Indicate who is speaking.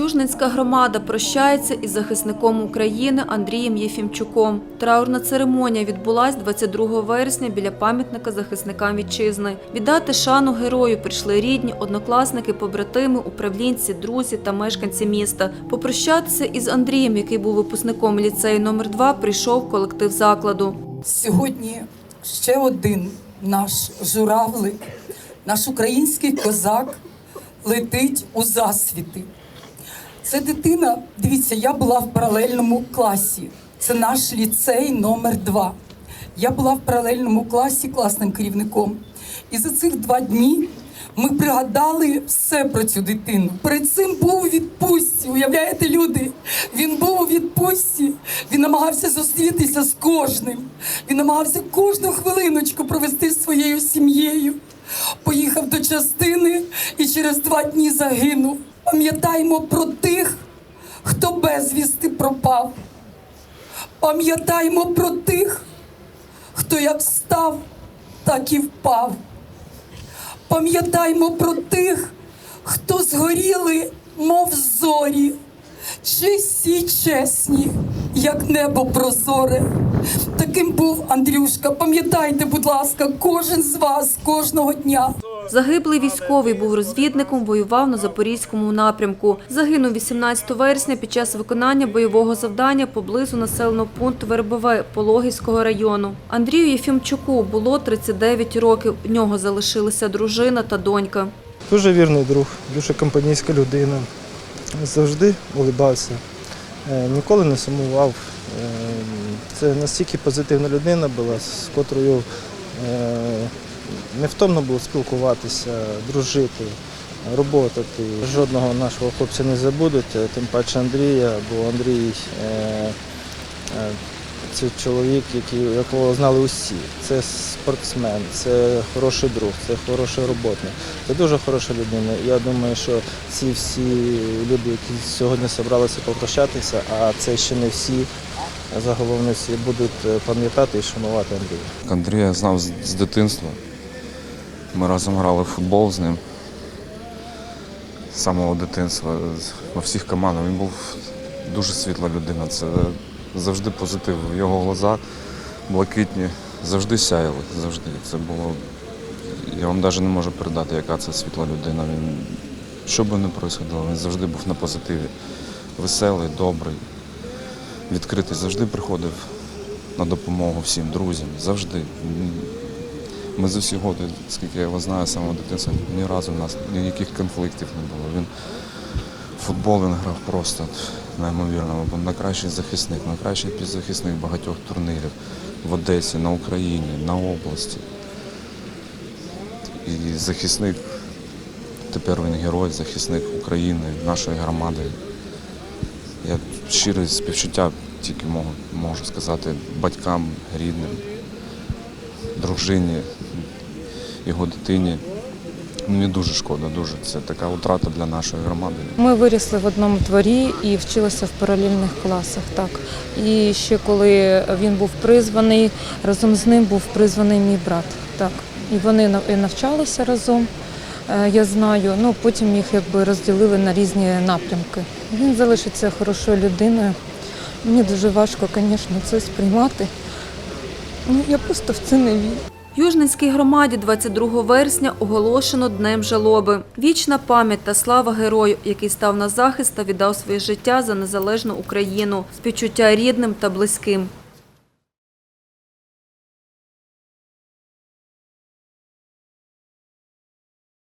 Speaker 1: Южненська громада прощається із захисником України Андрієм Єфімчуком. Траурна церемонія відбулась 22 вересня біля пам'ятника захисникам вітчизни. Віддати шану герою прийшли рідні, однокласники, побратими, управлінці, друзі та мешканці міста. Попрощатися із Андрієм, який був випускником ліцею номер 2 прийшов колектив закладу.
Speaker 2: Сьогодні ще один наш журавлик, наш український козак летить у засвіти. Це дитина, дивіться, я була в паралельному класі. Це наш ліцей номер 2 Я була в паралельному класі класним керівником. І за цих два дні ми пригадали все про цю дитину. Перед цим був у відпустці. Уявляєте, люди? Він був у відпустці. Він намагався зустрітися з кожним. Він намагався кожну хвилиночку провести зі своєю сім'єю. Поїхав до частини і через два дні загинув. Пам'ятаємо про тих, хто безвісти пропав. Пам'ятаємо про тих, хто як встав, так і впав. Пам'ятаймо про тих, хто згоріли, мов зорі, чисті чесні, як небо прозоре. Таким був Андрюшка. Пам'ятайте, будь ласка, кожен з вас кожного дня.
Speaker 1: Загиблий військовий був розвідником, воював на Запорізькому напрямку. Загинув 18 вересня під час виконання бойового завдання поблизу населеного пункту Вербове Пологівського району. Андрію Єфімчуку було 39 років. В нього залишилися дружина та донька.
Speaker 3: Дуже вірний друг, дуже компанійська людина. Завжди улибався, е, ніколи не сумував. Е, Це настільки позитивна людина була, з котрою е, невтомно було спілкуватися, дружити, роботати. Жодного нашого хлопця не забудуть, е, тим паче Андрія, бо Андрій е, е, це чоловік, якого знали усі. Це спортсмен, це хороший друг, це хороший роботник. Це дуже хороша людина. Я думаю, що ці всі люди, які сьогодні зібралися попрощатися, а це ще не всі, загалом всі будуть пам'ятати і шанувати Андрія.
Speaker 4: Андрія знав з дитинства. Ми разом грали в футбол з ним. З самого дитинства, во всіх командах. Він був дуже світла людина. Це завжди позитив. Його глаза блакитні, завжди сяяли. Завжди. Це було. Я вам навіть не можу передати, яка це світла людина. Він, що би не происходило, він завжди був на позитиві. Веселий, добрий, відкритий, завжди приходив на допомогу всім друзям. Завжди. Ми за всі роки, скільки я його знаю, з самого дитинства, ні разу в нас ніяких конфліктів не було. Він футбол він грав просто неймовірно. Був найкращий захисник, найкращий півзахисник багатьох турнірів в Одесі, на Україні, на області. І захисник, тепер він герой, захисник України, нашої громади. Я щире співчуття тільки можу, можу сказати батькам, рідним, дружині, його дитині. Мені дуже шкода, дуже. Це така втрата для нашої громади.
Speaker 5: Ми вирісли в одному дворі і вчилися в паралельних класах. Так і ще коли він був призваний, разом з ним був призваний мій брат. Так, і вони навчалися разом. е, Я знаю. Ну потім їх якби розділили на різні напрямки. Він залишиться хорошою людиною. Мені дуже важко, звісно, це сприймати. Ну я просто в це не вірю.
Speaker 1: Южненській громаді 22 вересня оголошено Днем жалоби. Вічна пам'ять та слава герою, який став на захист та віддав своє життя за незалежну Україну, співчуття рідним та близьким.